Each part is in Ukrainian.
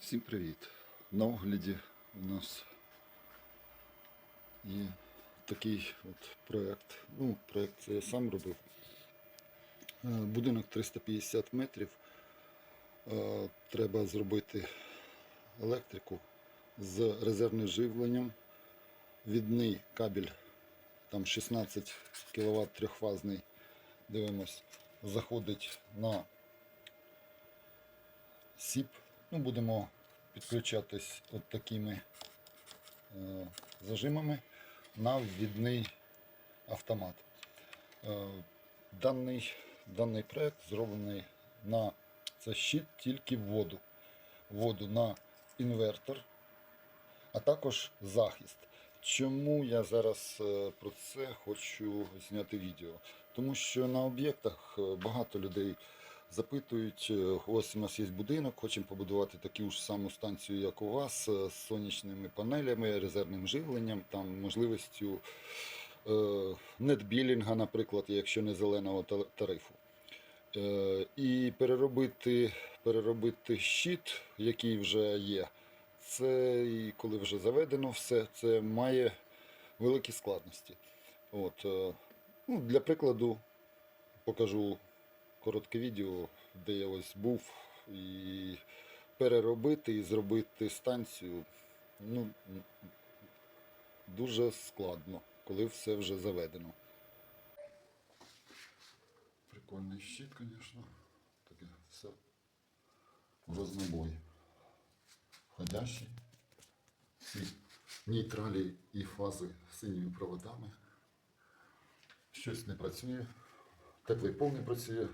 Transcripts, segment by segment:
Всім привіт! На огляді у нас є такий от проєкт. Ну, проєкт це я сам робив. Е, Будинок 350 метрів. Е, Треба зробити електрику з резервним живленням. Відний кабель, там 16 кВт трьохфазний, дивимось, заходить на сіп. Ну, будемо підключатись от такими е, зажимами на ввідний автомат. Е, даний, даний проект зроблений на це щит тільки в воду. Воду на інвертор, а також захист. Чому я зараз е, про це хочу зняти відео? Тому що на об'єктах е, багато людей запитують, е, ось у нас є будинок, хочемо побудувати таку ж саму станцію, як у вас, е, з сонячними панелями, резервним живленням, там можливістю е, нетбілінга, наприклад, якщо не зеленого тарифу. Е, і переробити, переробити щит, який вже є, це і коли вже заведено все, це має великі складності. От, е, ну, для прикладу покажу коротке відео, де я ось був, і переробити і зробити станцію ну, дуже складно, коли все вже заведено. Прикольний щит, звісно. Таке все в рознобой. Входящий. Всі нейтралі і фази синіми проводами. Щось не працює. Теплий пол не працює,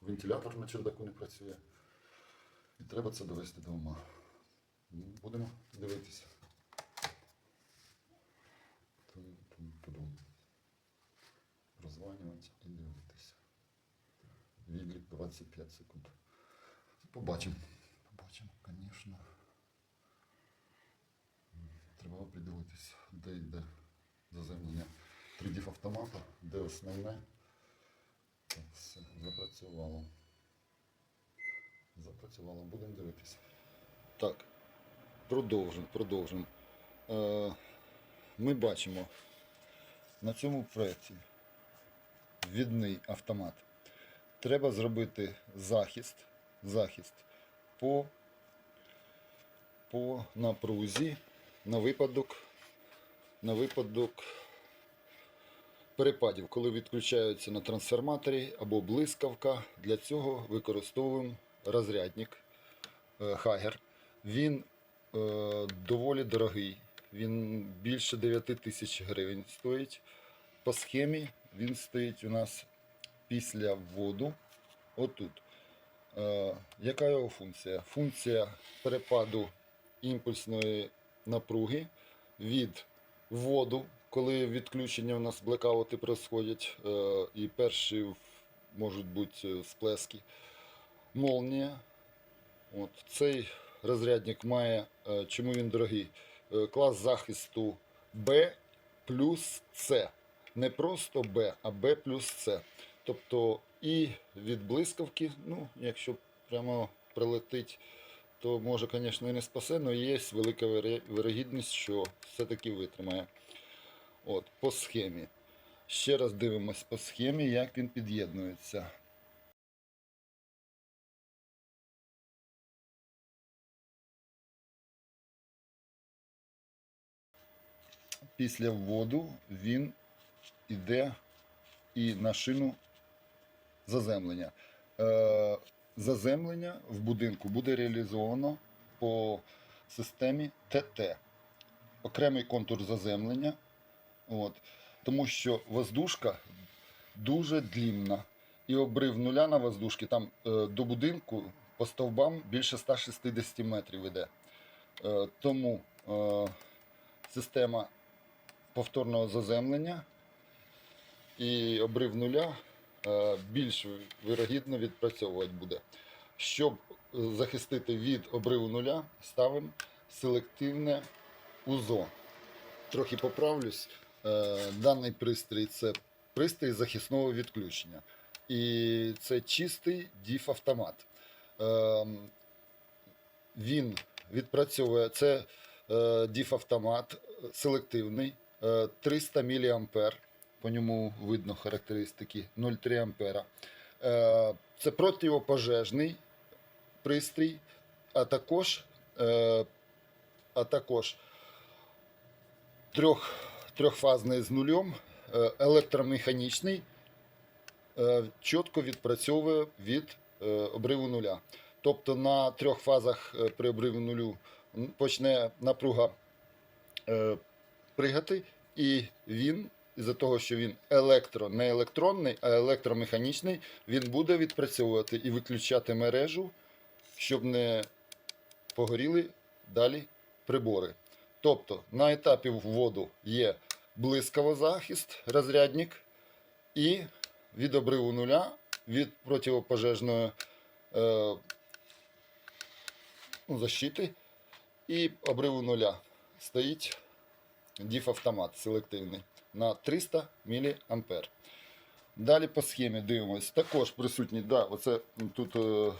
вентилятор на чердаку не працює. І треба це довести до ума. Будемо дивитися. Тум-тум-тудум. І дивитися. Відлік 25 секунд. Побачимо. Побачимо, звісно. Треба оприділитися, де йде заземлення 3D автомата, де основне. Так, все, запрацювало. Запрацювало, будемо дивитися. Так, продовжимо, продовжимо. Е, ми бачимо на цьому проєкті відний автомат. Треба зробити захист, захист по, по напрузі на випадок, на випадок перепадів, коли відключаються на трансформаторі або блискавка. Для цього використовуємо розрядник е, Хагер. Він е, доволі дорогий. Він більше 9 тисяч гривень стоїть. По схемі він стоїть у нас після вводу. Отут. Е, яка його функція? Функція перепаду імпульсної напруги від вводу, коли відключення у нас блекаути происходять, е, і перші можуть бути е, сплески. Молнія. От, цей розрядник має, е, чому він дорогий? Клас захисту B плюс C. Не просто B, а B плюс C. Тобто і від блискавки, ну, якщо прямо прилетить, то може, звісно, і не спасе, але є велика вирогідність, що все-таки витримає. От, по схемі. Ще раз дивимось по схемі, як він під'єднується. Після вводу він йде і на шину заземлення. Е, заземлення в будинку буде реалізовано по системі ТТ. Окремий контур заземлення. От. Тому що воздушка дуже длінна. І обрив нуля на воздушці там е, до будинку по стовбам більше 160 метрів іде. Е, тому е, система повторного заземлення і обрив нуля е, більш вирогідно відпрацьовувати буде. Щоб е, захистити від обриву нуля, ставимо селективне УЗО. Трохи поправлюсь. Е, Даний пристрій це пристрій захисного відключення. І це чистий DIF автомат. Ем, Він відпрацьовує це е, DIF автомат е, селективний, е, 300 мА. По ньому видно характеристики 0,3 ампера. Е, Це противопожежний пристрій, а також, е, а також трьох, трьохфазний з нульом, е, електромеханічний, е, чітко відпрацьовує від е, обриву нуля. Тобто на трьох фазах при обриву нулю почне напруга пригати, і він, із-за того, що він електро, не електронний, а електромеханічний, він буде відпрацьовувати і виключати мережу, щоб не погоріли далі прибори. Тобто на етапі вводу є блискавозахист, розрядник, і від обриву нуля, від противопожежної е, ну, защити і обриву нуля стоїть DIF автомат селективний на 300 мА. Далі по схемі дивимось. Також присутній, да, оце тут е, е,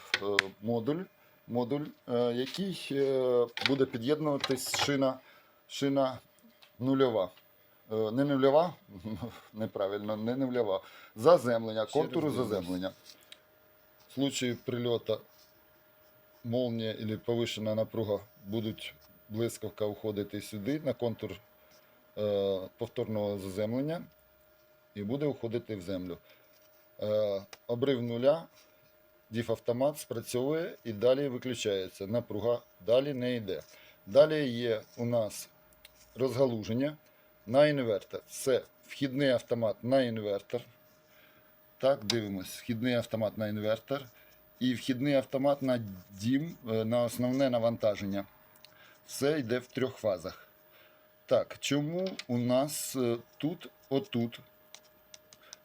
модуль, модуль е, який е, буде під'єднуватись шина, шина нульова. Е, не нульова, неправильно, не нульова. Заземлення, Ще контуру заземлення. В случае прильоту молния или повышенная напруга будуть блискавка уходити сюди на контур е, повторного заземлення і буде уходити в землю. Е, обрив нуля, діф-автомат спрацьовує і далі виключається. Напруга далі не йде. Далі є у нас розгалуження на інвертор. Це вхідний автомат на інвертор. Так, дивимось. Вхідний автомат на інвертор і вхідний автомат на дім е, на основне навантаження. Все йде в трьох фазах. Так, чому у нас е, тут, отут,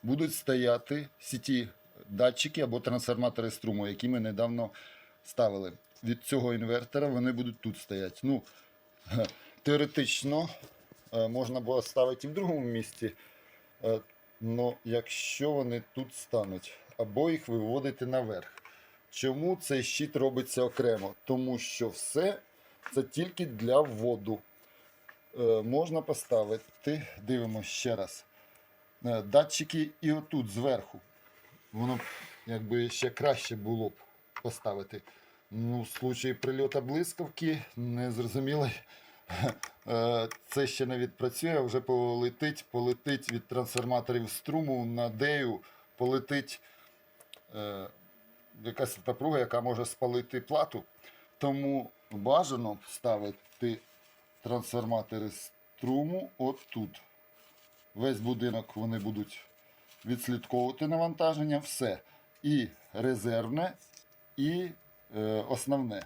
будуть стояти сіті датчики або трансформатори струму, які ми недавно ставили. Від цього інвертора вони будуть тут стояти. Ну, теоретично е, можна було ставити і в другому місці. Е, Ну, якщо вони тут стануть, або їх виводити наверх. Чому цей щит робиться окремо? Тому що все це тільки для вводу. Е, можна поставити, дивимося ще раз. е, Датчики і отут зверху. Воно якби ще краще було б поставити. Ну, в случаї прильоту блискавки, не зрозуміло. Е, Це ще не відпрацює, вже полетить, полетить від трансформаторів струму на дею, полетить е, якась напруга, яка може спалити плату. Тому бажано ставити трансформатори струму от тут. Весь будинок вони будуть відслідковувати навантаження, все. І резервне, і е, основне.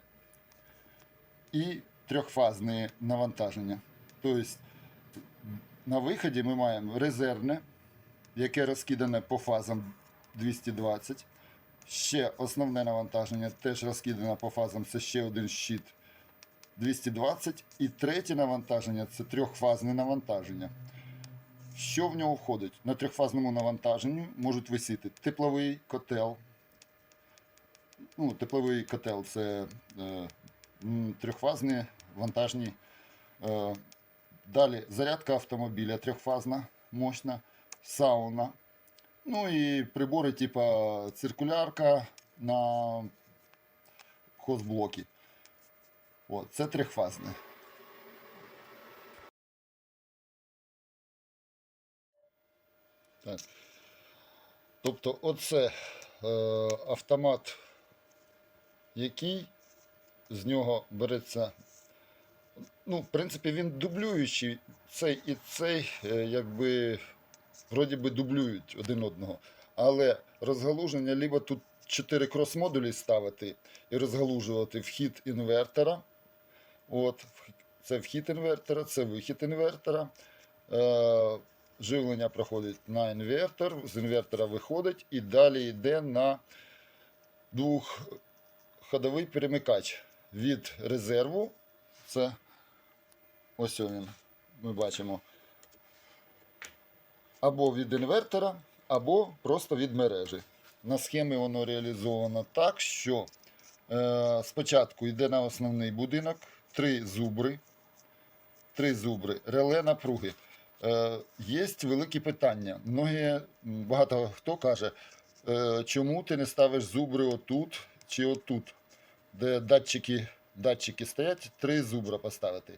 І трьохфазне навантаження. Тобто на виході ми маємо резервне, яке розкидане по фазам 220. Ще основне навантаження теж розкидане по фазам, це ще один щит 220. І третє навантаження це трьохфазне навантаження. Що в нього входить? На трьохфазному навантаженні можуть висіти тепловий котел. Ну, тепловий котел це е, м, трьохфазні вантажні. Е, далі зарядка автомобіля трьохфазна, мощна, сауна. Ну і прибори, типу циркулярка на хозблокі. О, це трьохфазне. Так. Тобто, оце е, автомат, який з нього береться. Ну, в принципі, він дублюючий. Цей і цей, е, якби, вроді би дублюють один одного. Але розгалуження, либо тут 4 крос-модулі ставити і розгалужувати вхід інвертора. От, це вхід інвертора, це вихід інвертора. Е, живлення проходить на інвертор, з інвертора виходить і далі йде на двохходовий перемикач від резерву. Це ось він, ми бачимо. Або від інвертора, або просто від мережі. На схемі воно реалізовано так, що Е, Спочатку йде на основний будинок, три зубри, три зубри, реле напруги. Е, Є великі питання. Многі, багато хто каже, е, чому ти не ставиш зубри отут чи отут, де датчики, датчики стоять, три зубра поставити.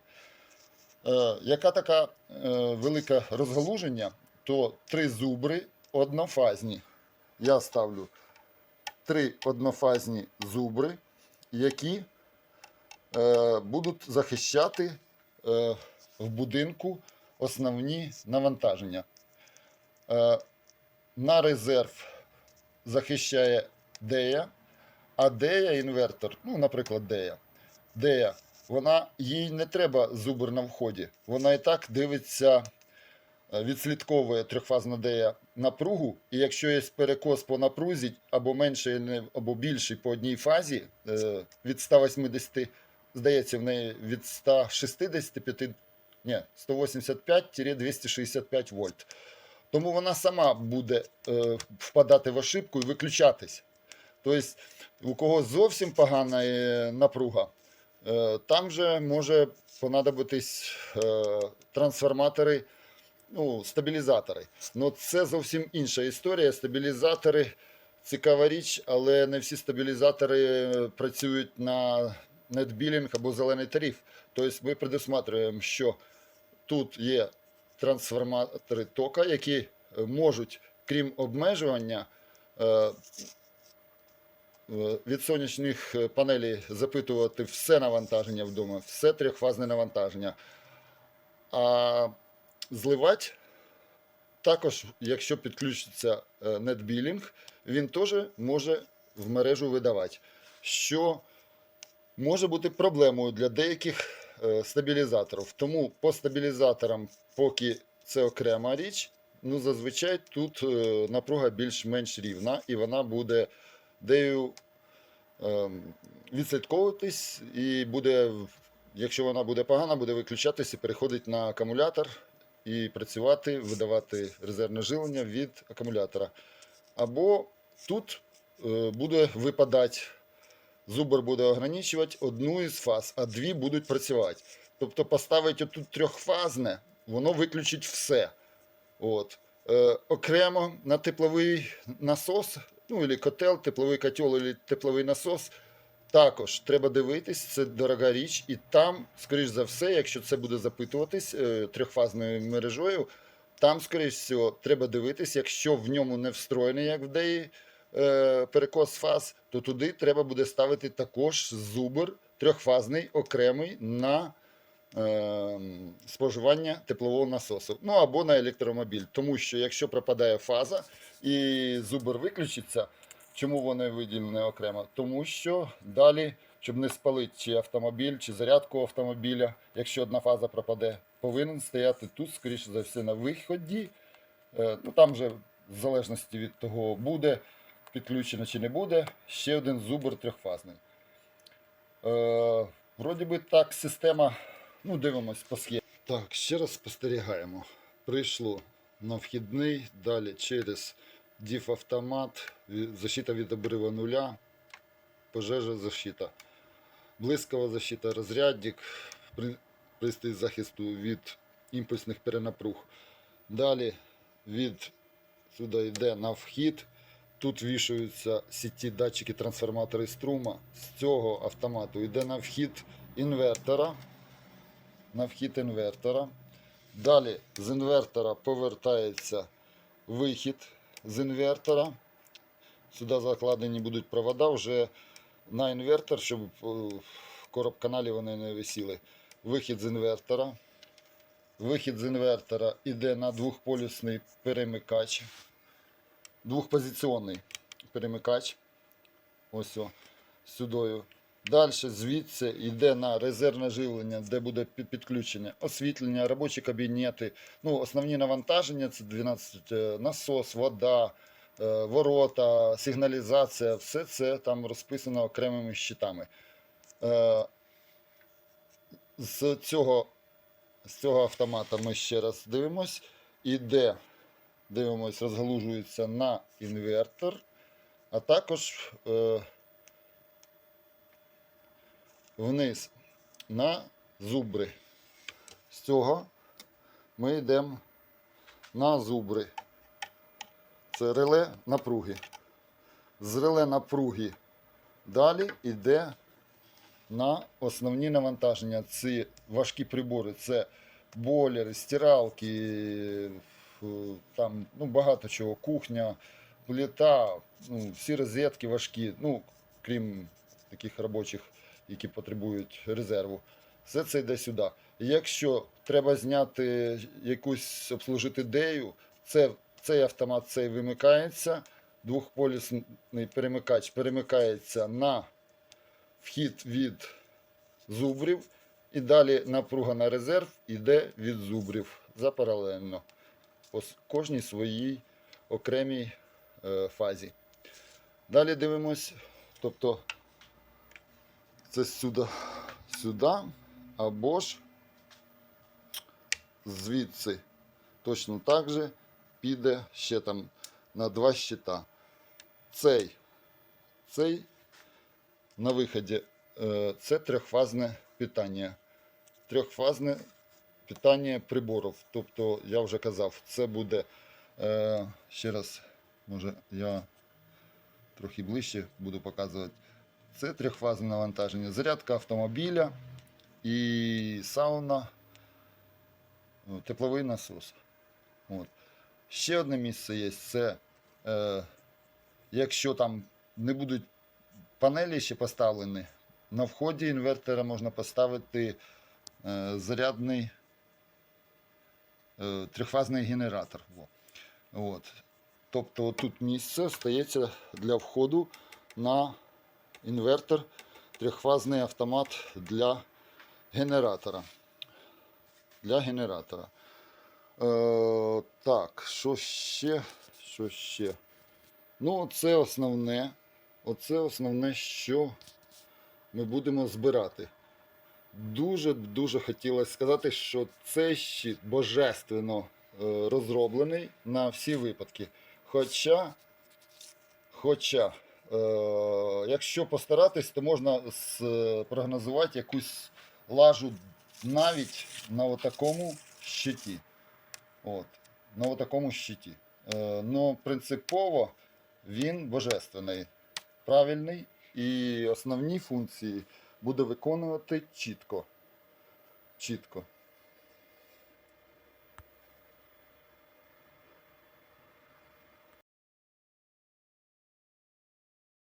Е, яка така е, велика розгалуження, то три зубри однофазні. Я ставлю три однофазні зубри, які е, будуть захищати в будинку основні навантаження. На резерв захищає Дея, а Дея інвертор, ну, наприклад, Дея. Дея, вона їй не треба зубр на вході. Вона і так дивиться, е, відслідковує трьохфазна Дея напругу, і якщо є перекос по напрузі, або менший, або більший по одній фазі, е, від 180, здається, в неї від 165, ні, 185-265 вольт. Тому вона сама буде е, впадати в ошибку і виключатись. Тобто, у кого зовсім погана е, напруга, там же може понадобитись е, трансформатори, ну, стабілізатори. Ну, це зовсім інша історія. Стабілізатори цікава річ, але не всі стабілізатори е, працюють на нетбілінг або зелений тариф. Тобто ми предусматриваємо, що тут є трансформатори тока, які е, можуть, крім обмежування, е, е, від сонячних е, панелей запитувати все навантаження вдома, все трьохфазне навантаження. А зливати також, якщо підключиться е, нетбілінг, він теж може в мережу видавати. Що може бути проблемою для деяких е, стабілізаторів. Тому по стабілізаторам, поки це окрема річ, ну зазвичай тут е, напруга більш-менш рівна, і вона буде дею ем, відслідковуватись, і буде, якщо вона буде погана, буде виключатись і переходить на акумулятор і працювати, видавати резервне живлення від акумулятора. Або тут е, буде випадати зубр буде ограничувати одну із фаз, а дві будуть працювати. Тобто поставити тут трьохфазне, воно виключить все. От. Е, окремо на тепловий насос, ну або котел, тепловий котел, або тепловий насос. Також треба дивитись, це дорога річ, і там, скоріш за все, якщо це буде запитуватись е, трьохфазною мережою, там, скоріш всього, треба дивитись, якщо в ньому не встроєний, як в деї, е, перекос фаз, то туди треба буде ставити також зубр трьохфазний, окремий на споживання теплового насосу. Ну або на електромобіль. Тому що якщо пропадає фаза і зубр виключиться, чому вони виділені окремо? Тому що далі, щоб не спалити чи автомобіль, чи зарядку автомобіля, якщо одна фаза пропаде, повинен стояти тут, скоріше за все, на виході. Ну там вже в залежності від того буде підключено чи не буде, ще один зубр трьохфазний. Е, вроді би так, система. Ну, дивимось по схемі. Так, ще раз спостерігаємо. Прийшло на вхідний, далі через DIF автомат, защита від обрива нуля, пожежа защита, блискова защита, розрядник, пристрій захисту від імпульсних перенапруг. Далі від сюди йде на вхід. Тут вішаються сіті датчики трансформатори струма. З цього автомату йде на вхід інвертора. На вхід інвертора. Далі з інвертора повертається вихід з інвертора. Сюди закладені будуть провода вже на інвертор, щоб е, в короб-каналі вони не висіли. Вихід з інвертора. Вихід з інвертора йде на двохполюсний перемикач. Двохпозиційний перемикач. Ось о, сюдою. Далі звідси йде на резервне живлення, де буде під- підключення освітлення, робочі кабінети. Ну, основні навантаження це 12 е, насос, вода, е, ворота, сигналізація. Все це там розписано окремими щитами. Е, З цього, з цього автомата ми ще раз дивимось. Іде, дивимось, розгалужується на інвертор, а також вниз на зубри. З цього ми йдемо на зубри. Це реле напруги. З реле напруги далі йде на основні навантаження. Ці важкі прибори. Це бойлери, стиралки, там ну, багато чого, кухня, плита, ну, всі розетки важкі, ну, крім таких робочих, які потребують резерву. Все це йде сюди. Якщо треба зняти якусь обслужити дею, це, цей автомат цей вимикається, двохполісний перемикач перемикається на вхід від зубрів, і далі напруга на резерв йде від зубрів запаралельно по кожній своїй окремій е, фазі. Далі дивимось, тобто це сюди, сюди, або ж звідси точно так же піде ще там на два щита. Цей, цей на виході е, це трьохфазне питання. Трьохфазне питання приборів. Тобто, я вже казав, це буде е, ще раз, може я трохи ближче буду показувати. Це трьохфазне навантаження. Зарядка автомобіля і сауна, ну, тепловий насос. От. Ще одне місце є. Це е, якщо там не будуть панелі ще поставлені, на вході інвертора можна поставити е, зарядний е, трьохфазний генератор. От. Тобто тут місце стається для входу на інвертор, трьохфазний автомат для генератора. Для генератора. Е, так, що ще? Що ще? Ну, це основне. Оце основне, що ми будемо збирати. Дуже-дуже хотілося сказати, що цей щит божественно е, розроблений на всі випадки. Хоча, хоча, якщо постаратись, то можна спрогнозувати якусь лажу навіть на отакому щиті. От, на отакому щиті. Е, ну, принципово він божественний, правильний і основні функції буде виконувати чітко. Чітко.